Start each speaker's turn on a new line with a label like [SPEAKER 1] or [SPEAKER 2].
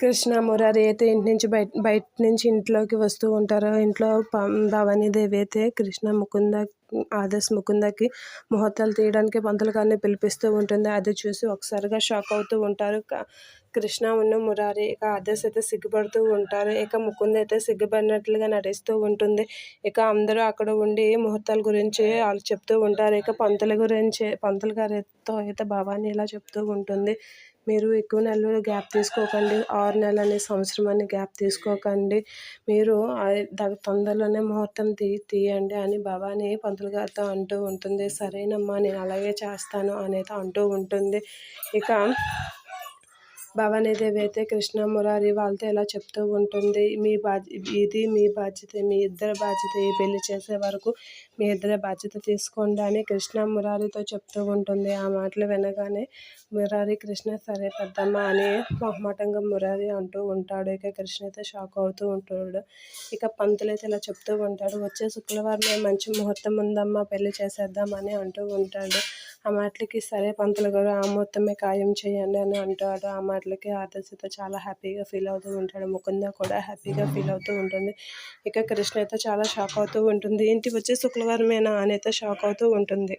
[SPEAKER 1] కృష్ణ మురారి అయితే ఇంటి నుంచి బయట బయట నుంచి ఇంట్లోకి వస్తూ ఉంటారు. ఇంట్లో భవానీదేవి అయితే కృష్ణ ముకుంద ఆదర్శ్ ముకుందకి ముహూర్తాలు తీయడానికి పంతులు గారిని పిలిపిస్తూ ఉంటుంది. అది చూసి ఒకసారిగా షాక్ అవుతూ ఉంటారు. కృష్ణ ఉన్న మురారి ఇక ఆదర్శ్ అయితే సిగ్గుపడుతూ ఉంటారు. ఇక ముకుంద అయితే సిగ్గుపడినట్లుగా నటిస్తూ ఉంటుంది. ఇక అందరూ అక్కడ ఉండి ముహూర్తాల గురించి వాళ్ళు చెప్తూ ఉంటారు. ఇక పంతుల గురించి పంతులు గారితో అయితే భవాని ఇలా చెప్తూ ఉంటుంది. మీరు ఎక్కువ నెలలు గ్యాప్ తీసుకోకండి. ఆరు నెలలని సంవత్సరం అని గ్యాప్ తీసుకోకండి. మీరు తొందరలోనే ముహూర్తం తీ తీయండి అని భవాని పంతులు గారితో అంటూ ఉంటుంది. సరేనమ్మా నేను అలాగే చేస్తాను అనేది అంటూ ఉంటుంది. ఇక భవానీదేవి అయితే కృష్ణ మురారి వాళ్ళతో ఇలా చెప్తూ ఉంటుంది మీ బాధ్య ఇది మీ బాధ్యత మీ ఇద్దరి బాధ్యత ఈ పెళ్ళి చేసే వరకు మీ ఇద్దరి బాధ్యత తీసుకోండి అని కృష్ణ మురారితో చెప్తూ ఉంటుంది. ఆ మాటలు వినగానే మురారి కృష్ణ సరే పెద్దమ్మ అని మొహమాటంగా మురారి అంటూ ఉంటాడు. ఇక కృష్ణ అయితే షాక్ అవుతూ ఉంటాడు. ఇక పంతులు అయితే ఇలా చెప్తూ ఉంటాడు వచ్చే శుక్రవారం మంచి ముహూర్తం ఉందమ్మా పెళ్ళి చేసేద్దామని అంటూ ఉంటాడు. ఆ మాటలకి సరే పంతులు గారు ఆ మొత్తమే ఖాయం చేయండి అని అంటాడు. ఆ మాటలకి ఆదర్శతో చాలా హ్యాపీగా ఫీల్ అవుతూ ఉంటాడు. ముకుంద కూడా హ్యాపీగా ఫీల్ అవుతూ ఉంటుంది. ఇక కృష్ణ అయితే చాలా షాక్ అవుతూ ఉంటుంది. ఇంటికి వచ్చే శుక్రవారమేనా అని అయితే షాక్ అవుతూ ఉంటుంది.